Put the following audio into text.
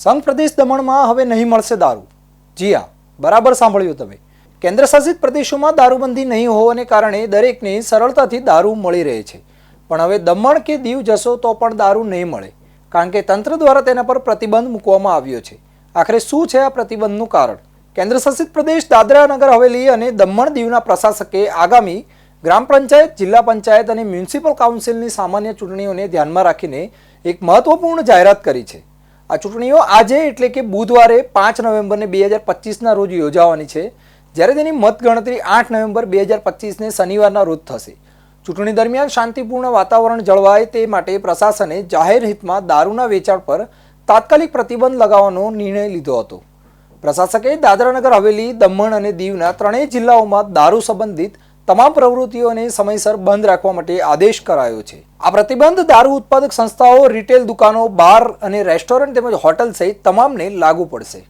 સંઘ પ્રદેશ દમણમાં હવે નહીં મળશે દારૂ. જી હા, બરાબર સાંભળ્યું તમે. કેન્દ્ર શાસિત પ્રદેશોમાં દારૂબંધી નહીં હોવાને કારણે દરેકને સરળતાથી દારૂ મળી રહે છે. પણ હવે દમણ કે દીવ જશો તો પણ દારૂ નહીં મળે, કારણ કે તંત્ર દ્વારા તેના પર પ્રતિબંધ મૂકવામાં આવ્યો છે. આખરે શું છે આ પ્રતિબંધનું કારણ? કેન્દ્ર શાસિત પ્રદેશ દાદરા નગર હવેલી અને દમણ દીવના પ્રશાસકે આગામી ગ્રામ પંચાયત, જિલ્લા પંચાયત અને મ્યુનિસિપલ કાઉન્સિલની સામાન્ય ચૂંટણીઓને ધ્યાનમાં રાખીને એક મહત્વપૂર્ણ જાહેરાત કરી છે. આ ચૂંટણીઓ આજે એટલે કે બુધવારે પાંચ નવેમ્બરને બે હજાર પચીસના રોજ યોજાવાની છે. જ્યારે તેની મતગણતરી આઠ નવેમ્બર બે હજાર પચીસને શનિવારના રોજ થશે. ચૂંટણી દરમિયાન શાંતિપૂર્ણ વાતાવરણ જળવાય તે માટે પ્રશાસને જાહેર હિતમાં દારૂના વેચાણ પર તાત્કાલિક પ્રતિબંધ લગાવવાનો નિર્ણય લીધો હતો. પ્રશાસકે દાદરાનગર હવેલી, દમણ અને દીવના ત્રણેય જિલ્લાઓમાં દારૂ સંબંધિત તમામ પ્રવૃત્તિઓને સમયસર બંધ રાખવા માટે આદેશ કરાયો છે. આ પ્રતિબંધ દારૂ ઉત્પાદક સંસ્થાઓ, રિટેલ દુકાનો, બાર અને રેસ્ટોરન્ટ તેમજ હોટલ સહિત તમામને લાગુ પડશે.